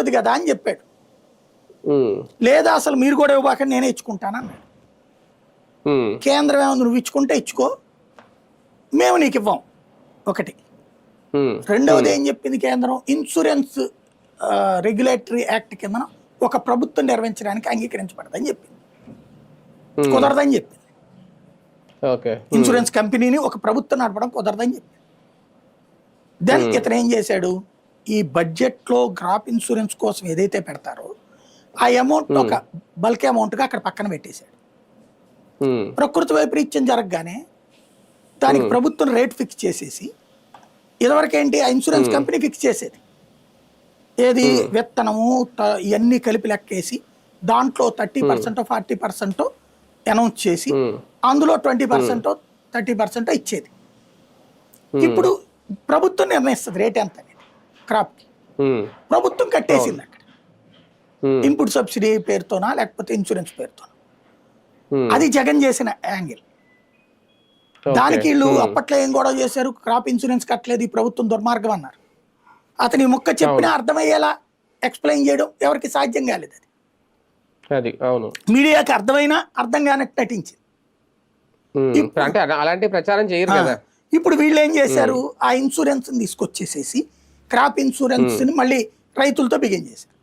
అవుతుంది కదా అని చెప్పాడు. లేదా అసలు మీరు కూడా ఇవ్వబాక నేనే ఇచ్చుకుంటానన్నాడు కేంద్రం ఏముంది నువ్వు ఇచ్చుకుంటే ఇచ్చుకో మేము నీకు ఇవ్వం. ఒకటి. రెండవది ఏం చెప్పింది కేంద్రం? ఇన్సూరెన్స్ రెగ్యులేటరీ యాక్ట్ కింద ఒక ప్రభుత్వం నిర్వహించడానికి అంగీకరించబడదని చెప్పింది. కుదరదని చెప్పింది. ఇన్సూరెన్స్ కంపెనీని ఒక ప్రభుత్వం నడపడం కుదరదని చెప్పింది. దెన్ ఇతను ఏం చేశాడు? ఈ బడ్జెట్లో క్రాప్ ఇన్సూరెన్స్ కోసం ఏదైతే పెడతారో ఆ అమౌంట్ ఒక బల్క్ అమౌంట్గా అక్కడ పక్కన పెట్టేశాడు. ఉమ్, ప్రకృతి వైపరీత్యం జరగగానే దానికి ప్రభుత్వం రేట్ ఫిక్స్ చేసేసి ఇదివరకు ఏంటి ఆ ఇన్సూరెన్స్ కంపెనీ ఫిక్స్ చేసేది. ఏది విత్తనము ఇవన్నీ కలిపి లెక్కేసి దాంట్లో thirty percent forty percent announce చేసి అందులో ట్వంటీ పర్సెంట్ థర్టీ పర్సెంట్ ఇచ్చేది. ఇప్పుడు ప్రభుత్వం నిర్ణయిస్తుంది రేట్ ఎంత క్రాప్కి. ప్రభుత్వం కట్టేసింది అక్కడ. ఇన్పుట్ సబ్సిడీ పేరుతోనా లేకపోతే ఇన్సూరెన్స్ పేరుతోనా? అది జగన్ చేసిన యాంగిల్. దానికి వీళ్ళు అప్పట్లో ఏం గొడవ చేశారు? క్రాప్ ఇన్సూరెన్స్ కట్టలేదు ఈ ప్రభుత్వం దుర్మార్గం అన్నారు. అతని ముక్క చెప్పినా అర్థమయ్యేలా ఎక్స్ప్లెయిన్ చేయడం ఎవరికి సాధ్యం కాలేదు అది. అది అవును. మీడియాకి అర్థమైనా అర్థం కానట్టు నటించింది. అలాంటి ప్రచారం చేయరు కదా. ఇప్పుడు వీళ్ళు ఏం చేశారు? ఆ ఇన్సూరెన్స్ తీసుకొచ్చేసేసి క్రాప్ ఇన్సూరెన్స్ని మళ్ళీ రైతులతో బిగిన్ చేశారు.